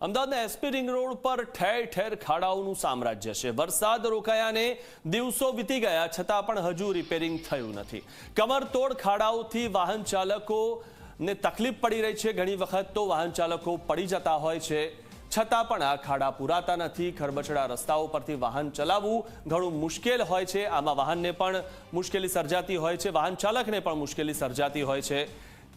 અમદાવાદના SP ring road પર ઠેર ઠેર ખાડાઓનું સામ્રાજ્ય છે. વરસાદ રોકાયાને દિવસો વીતી ગયા, છતાં પણ હજુ રિપેરિંગ થયું નથી. કમરતોડ ખાડાઓથી વાહન ચાલકોને તકલીફ પડી રહી છે. ઘણી વખત તો વાહન ચાલકો પડી જતા હોય છે. છતાં પણ આ ખાડા પુરાતા નથી. ખરબચડા રસ્તાઓ પરથી વાહન ચલાવવું ઘણું મુશ્કેલ હોય છે. આમાં વાહનને પણ મુશ્કેલી સર્જાતી હોય છે. વાહન ચાલકને પણ મુશ્કેલી સર્જાતી હોય છે.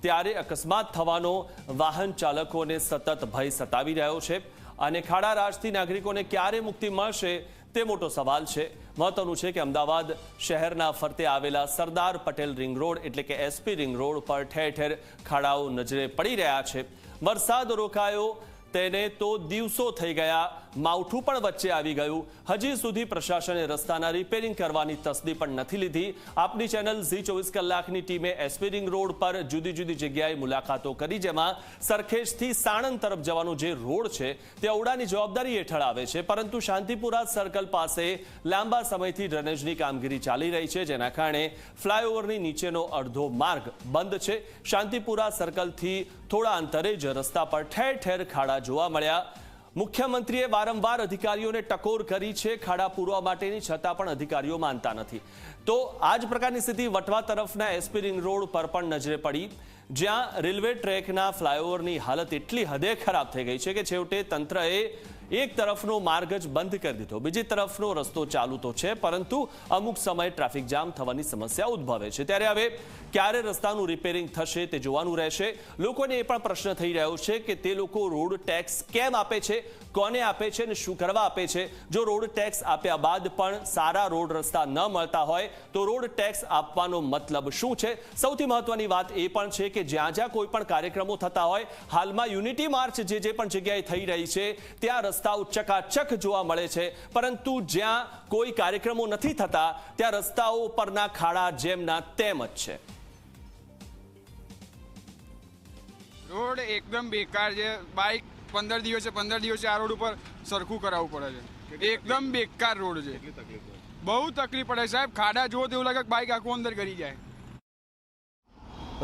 ત્યારે અકસ્માત થવાનો વાહન ચાલકોને સતત ભય સતાવી રહ્યો છે અને ખાડા રાજથી નાગરિકોને ક્યારે મુક્તિ મળશે તે મોટો સવાલ છે. મહત્વનું છે કે અમદાવાદ શહેરના ફરતે આવેલા સરદાર પટેલ રિંગ રોડ એટલે કે એસપી રિંગ રોડ પર ઠેર ઠેર ખાડાઓ નજરે પડી રહ્યા છે. વરસાદ રોકાયો તેને તો દિવસો થઈ ગયા, માવઠું પણ વચ્ચે આવી ગયું. હજી સુધી પ્રશાસને રસ્તાના રિપેરિંગ કરવાની તસદી પણ નથી લીધી. આપની ચેનલ ઝી ચોવીસ કલાકની ટીમે એસપી રિંગ રોડ પર જુદી જુદી જગ્યાએ મુલાકાતો કરી, જેમાં સરખેજથી સાણંદ તરફ જવાનો જે રોડ છે, તે ઔડાની જવાબદારી હેઠળ આવે છે. પરંતુ શાંતિપુરા સર્કલ પાસે લાંબા સમયથી ડ્રેનેજની કામગીરી ચાલી રહી છે, જેના કારણે ફ્લાયઓવરની નીચેનો અડધો માર્ગ બંધ છે. શાંતિપુરા સર્કલથી થોડા અંતરે જ રસ્તા પર ઠેર ઠેર ખાડા જોવા મળ્યા. મુખ્યમંત્રીએ વારંવાર અધિકારીઓને ટકોર કરી છે. ખાડા પૂરવા માટેની છતાં પણ અધિકારીઓ માનતા નથી. તો આ જ પ્રકારની સ્થિતિ વટવા તરફના એસપી રિંગ રોડ પર પણ નજરે પડી. જ્યાં રેલવે ટ્રેકના ફ્લાયઓવરની હાલત એટલી હદે ખરાબ થઈ ગઈ છે કે છેવટે તંત્રએ એક તરફનો માર્ગ જ બંધ કરી દીધો. બીજી તરફનો રસ્તો ચાલુ તો છે, પરંતુ અમુક સમયે ટ્રાફિક જામ થવાની સમસ્યા ઉદ્ભવે છે. ત્યારે હવે ક્યારે રસ્તાનું રિપેરિંગ થશે તે જોવાનું રહેશે. લોકોને એ પણ પ્રશ્ન થઈ રહ્યો છે કે તે લોકો રોડ ટેક્સ કેમ આપે છે, કોને આપે છે અને શું કરવા આપે છે? જો રોડ ટેક્સ આપ્યા બાદ પણ સારા રોડ રસ્તા ન મળતા હોય, તો રોડ ટેક્સ આપવાનો મતલબ શું છે? સૌથી મહત્વની વાત એ પણ છે કે જ્યાં જ્યાં કોઈ પણ કાર્યક્રમો થતા હોય, હાલમાં યુનિટી માર્ચ જે જે પણ જગ્યાએ થઈ રહી છે, ત્યાં રસ્તાઓ ચકાચક જોવા મળે છે. પરંતુ જ્યાં કોઈ કાર્યક્રમો નથી થતા ત્યાં રસ્તાઓ પરના ખાડા જેમના તેમ જ છે. રોડ એકદમ બેકાર છે. બાઇક પંદર દિવસે પંદર દિવસે આ રોડ ઉપર સરખું કરાવવું પડે છે. એકદમ બેકાર રોડ છે. બહુ તકલીફ પડે સાહેબ ખાડા જુઓ તેવું લાગે કે બાઇક આખું અંદર કરી જાય.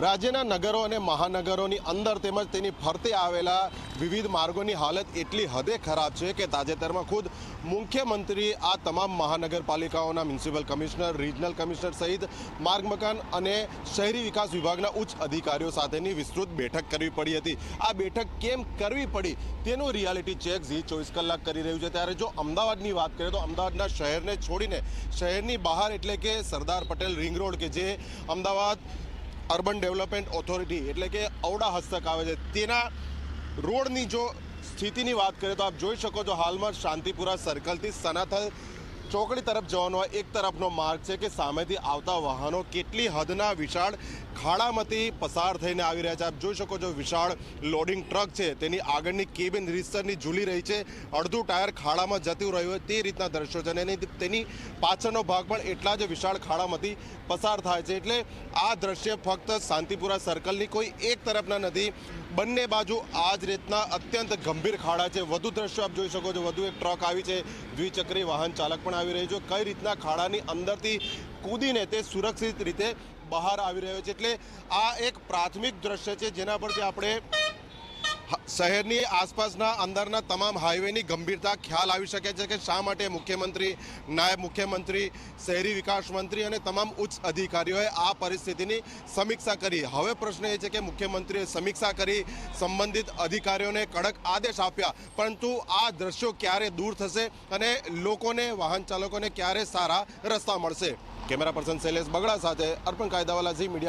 રાજ્યના નગરો અને મહાનગરોની અંદર તેમજ તેની ફરતે આવેલા વિવિધ માર્ગોની હાલત એટલી હદે ખરાબ છે કે તાજેતરમાં ખુદ મુખ્યમંત્રી આ તમામ મહાનગરપાલિકાઓના મ્યુનિસિપલ કમિશનર, રિજનલ કમિશનર સહિત માર્ગ મકાન અને શહેરી વિકાસ વિભાગના ઉચ્ચ અધિકારીઓ સાથેની વિસ્તૃત બેઠક કરવી પડી હતી. આ બેઠક કેમ કરવી પડી તેનું રિયાલિટી ચેક ઝી ચોવીસ કલાક કરી રહ્યું છે. ત્યારે જો અમદાવાદની વાત કરીએ તો અમદાવાદના શહેરને છોડીને શહેરની બહાર એટલે કે સરદાર પટેલ રિંગ રોડ કે જે અમદાવાદ અર્બન ડેવલપમેન્ટ ઓથોરિટી એટલે કે ઔડા હસ્તક આવે છે. તેના રોડની જો સ્થિતિની વાત કરીએ તો આપ જોઈ શકો છો હાલમાં શાંતિપુરા સર્કલથી સનાથલ ચોકડી તરફ જવાનો એક તરફનો માર્ગ છે કે સામેથી આવતા વાહનો કેટલી હદના વિશાળ ખાડામાંથી પસાર થઈને આવી રહ્યા છે. આપ જોઈ શકો છો વિશાળ લોડિંગ ટ્રક છે. તેની આગળની કેબિન રિસ્ટરની ઝૂલી રહી છે. અડધું ટાયર ખાડામાં જતું રહ્યું હોય તે રીતના દ્રશ્યો છે અને તેની પાછળનો ભાગ પણ એટલા જ વિશાળ ખાડામાંથી પસાર થાય છે. એટલે આ દ્રશ્ય ફક્ત શાંતિપુરા સર્કલની કોઈ એક તરફના નથી બંને બાજુ આ જ રીતના અત્યંત ગંભીર ખાડા છે. વધુ દ્રશ્યો આપ જોઈ શકો છો. વધુ એક ટ્રક આવી છે. દ્વિચક્રી વાહન ચાલક પણ આવી રહ્યું છે. કઈ રીતના ખાડાની અંદરથી કૂદીને તે સુરક્ષિત રીતે બહાર આવી રહ્યો છે. એટલે આ એક પ્રાથમિક દ્રશ્ય છે. જેના પરથી આપણે શહેરની આસપાસના અંદરના તમામ હાઈવેની ગંભીરતા ખ્યાલ આવી શકે છે કે શા માટે મુખ્યમંત્રી, નાયબ મુખ્યમંત્રી, શહેરી વિકાસ મંત્રી અને તમામ ઉચ્ચ અધિકારીઓએ આ પરિસ્થિતિની સમીક્ષા કરી. હવે પ્રશ્ન એ છે કે મુખ્યમંત્રીએ સમીક્ષા કરી, સંબંધિત અધિકારીઓને કડક આદેશ આપ્યા, પરંતુ આ દ્રશ્યો ક્યારે દૂર થશે અને લોકોને, વાહન ચાલકોને ક્યારે સારા રસ્તા મળશે? કેમેરા પર્સન શૈલેષ બગડા સાથે અર્પણ કાયદાવાલા ઝી મીડિયા